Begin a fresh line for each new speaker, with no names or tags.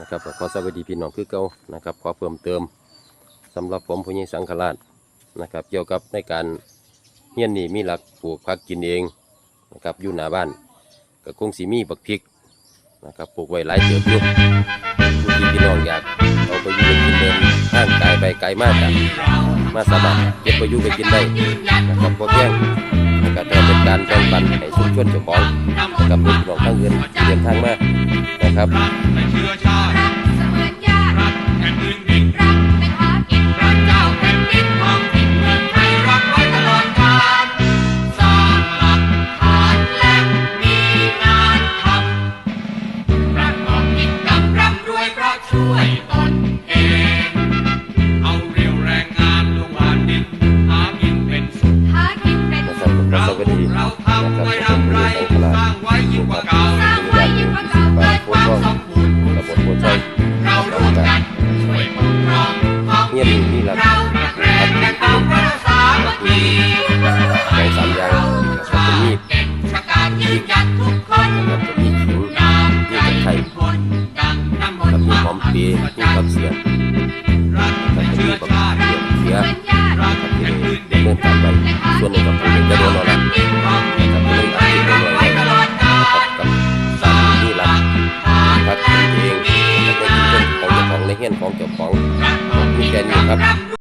นะครับขอสวัสดีพี่น้องคือเก่านะครับขอเพิ่มเติมสำหรับผมผู้ใหญ่สังฆราชนะครับ เกี่ยวกับในการเฮียนนี่มีหลักปลูกผักกินเองนะครับอยู่หน้าบ้านก็คงสีมีบักพริกนะครับปลูกไว้หลายเติบอยู่ผู้ที่พี่น้องอยากเอาไปอยู่กินเดินทางไกลไปไกลมากกันมาสามารถเก็บไปอยู่ไปกินได้นะครับพอเพียงนะครับเป็นการแบ่งปันให้ชุมชนเจ้าของกับพี่น้องทางเงินเดินทางมา นะครับ
รักในเชื้อชาติ
รักเสมือนญาติ
รักแผ่นพื้นดิน
รักเป็นหากิน
รักเจ้าแผ่นดินท้องถิ่นเมืองไทยรักไว้ตลอดกาลสร้างหลักฐานและมีงานทำรัฐออกกินกำร่ำรวยเพราะช่วยตนเอง เอาเรียวแรงงานลงหานดินหากินเป็นสุข
หากินเป็นสุข
เรา
นะครับ
ทำไว้
ผู้
รำไร
สร้า
งไว้ ปีคู่กับเสี
ย
บทัน
ทีป
ระ
กาศเสียบทันที
เดินกา
ร
ไปส่วนหนึ่งกับ
เป็นจะโดน
อะไร
ทำให้ตัดสินใจ
ไว้
ต
ลอดกา
ลกั
บสามี
ห
ลัก
พัก
เองและ
เป็นเจ้าข
อง
เจ้า
ข
อ
งใน
เฮียนของเจ้าของมีแค่
นี้ครับ